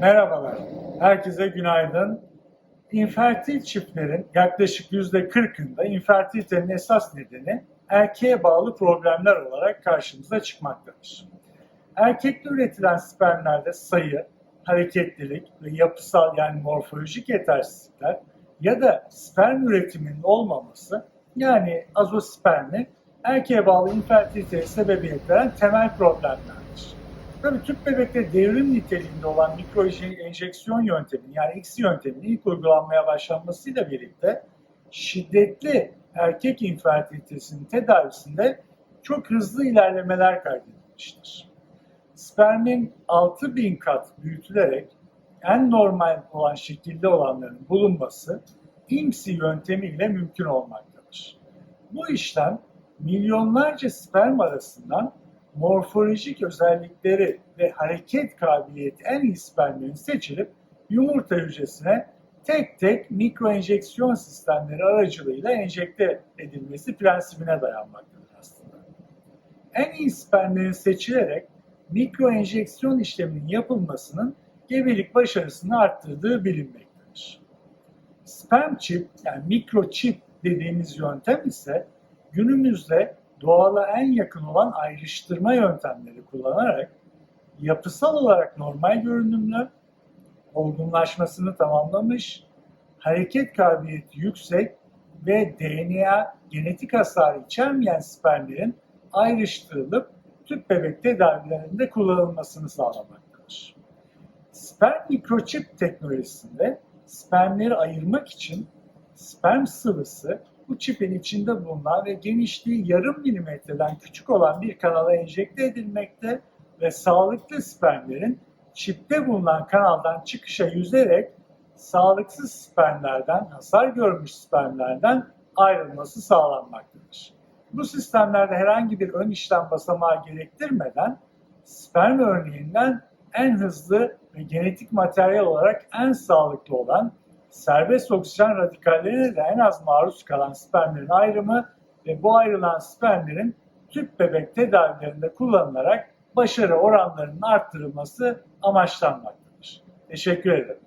Merhabalar, herkese günaydın. İnfertil çiftlerin yaklaşık yüzde 40'ında infertilitenin esas nedeni erkeğe bağlı problemler olarak karşımıza çıkmaktadır. Erkekte üretilen spermlerde sayı, hareketlilik ve yapısal yani morfolojik yetersizlikler ya da sperm üretiminin olmaması yani azospermi erkeğe bağlı infertiliteye sebebiyet veren temel problemlerdir. Tabii tüp bebekte devrim niteliğinde olan mikro enjeksiyon yönteminin yani X yönteminin ilk uygulanmaya başlanmasıyla birlikte şiddetli erkek infertilitesinin tedavisinde çok hızlı ilerlemeler kaydedilmiştir. Spermin 6000 kat büyütülerek en normal olan şekilde olanların bulunması IMSI yöntemiyle mümkün olmaktadır. Bu işlem milyonlarca sperm arasından morfolojik özellikleri ve hareket kabiliyeti en iyi spermlerin seçilip yumurta hücresine tek tek mikro enjeksiyon sistemleri aracılığıyla enjekte edilmesi prensibine dayanmaktadır aslında. En iyi spermlerin seçilerek mikro enjeksiyon işleminin yapılmasının gebelik başarısını arttırdığı bilinmektedir. Sperm çip yani mikroçip dediğimiz yöntem ise günümüzde doğala en yakın olan ayrıştırma yöntemleri kullanarak yapısal olarak normal görünümlü, olgunlaşmasını tamamlamış, hareket kabiliyeti yüksek ve DNA genetik hasar içermeyen spermlerin ayrıştırılıp tüp bebek tedavilerinde kullanılmasını sağlamaktadır. Sperm mikroçip teknolojisinde spermleri ayırmak için sperm sıvısı bu çipin içinde bulunan ve genişliği yarım milimetreden küçük olan bir kanala enjekte edilmekte ve sağlıklı spermlerin çipte bulunan kanaldan çıkışa yüzerek sağlıksız spermlerden, hasar görmüş spermlerden ayrılması sağlanmaktadır. Bu sistemlerde herhangi bir ön işlem basamağı gerektirmeden sperm örneğinden en hızlı ve genetik materyal olarak en sağlıklı olan serbest oksijen radikallerine de en az maruz kalan spermlerin ayrımı ve bu ayrılan spermlerin tüp bebek tedavilerinde kullanılarak başarı oranlarının arttırılması amaçlanmaktadır. Teşekkür ederim.